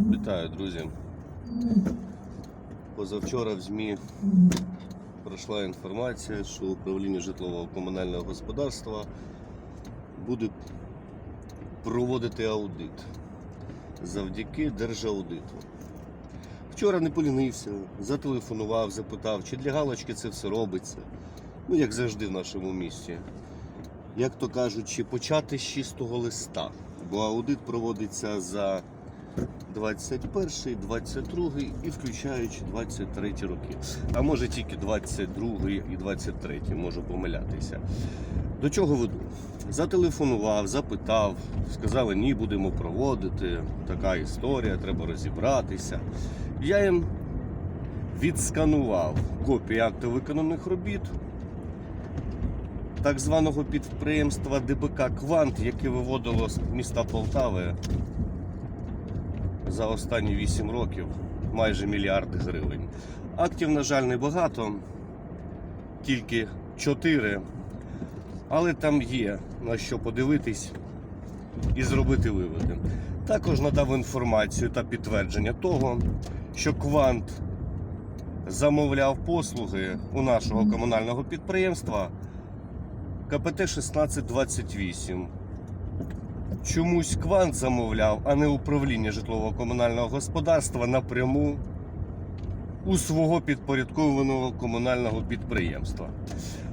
Вітаю, друзі. Позавчора в ЗМІ пройшла інформація, що управління житлового комунального господарства буде проводити аудит завдяки держаудиту. Вчора не полінився, зателефонував, запитав, чи для галочки це все робиться. Ну, як завжди в нашому місті. Як то кажуть, чи почати з чистого листа, бо аудит проводиться за 21, 22 і включаючи 23 роки. А може тільки 22 і 23, можу помилятися. До чого веду? Зателефонував, запитав, сказали, ні, будемо проводити. Така історія, треба розібратися. Я їм відсканував копії акту виконаних робіт так званого підприємства ДБК Квант, яке виводило з міста Полтави за останні 8 років майже мільярд гривень. Актів, на жаль, небагато, тільки 4. Але там є на що подивитись і зробити виводи. Також надав інформацію та підтвердження того, що Квант замовляв послуги у нашого комунального підприємства КПТ 1628. Чомусь Квант замовляв, а не управління житлово-комунального господарства напряму у свого підпорядкованого комунального підприємства.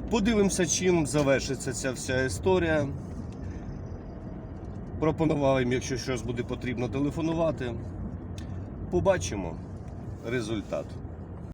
Подивимося, чим завершиться ця вся історія. Пропонував їм, якщо щось буде потрібно телефонувати. Побачимо результат.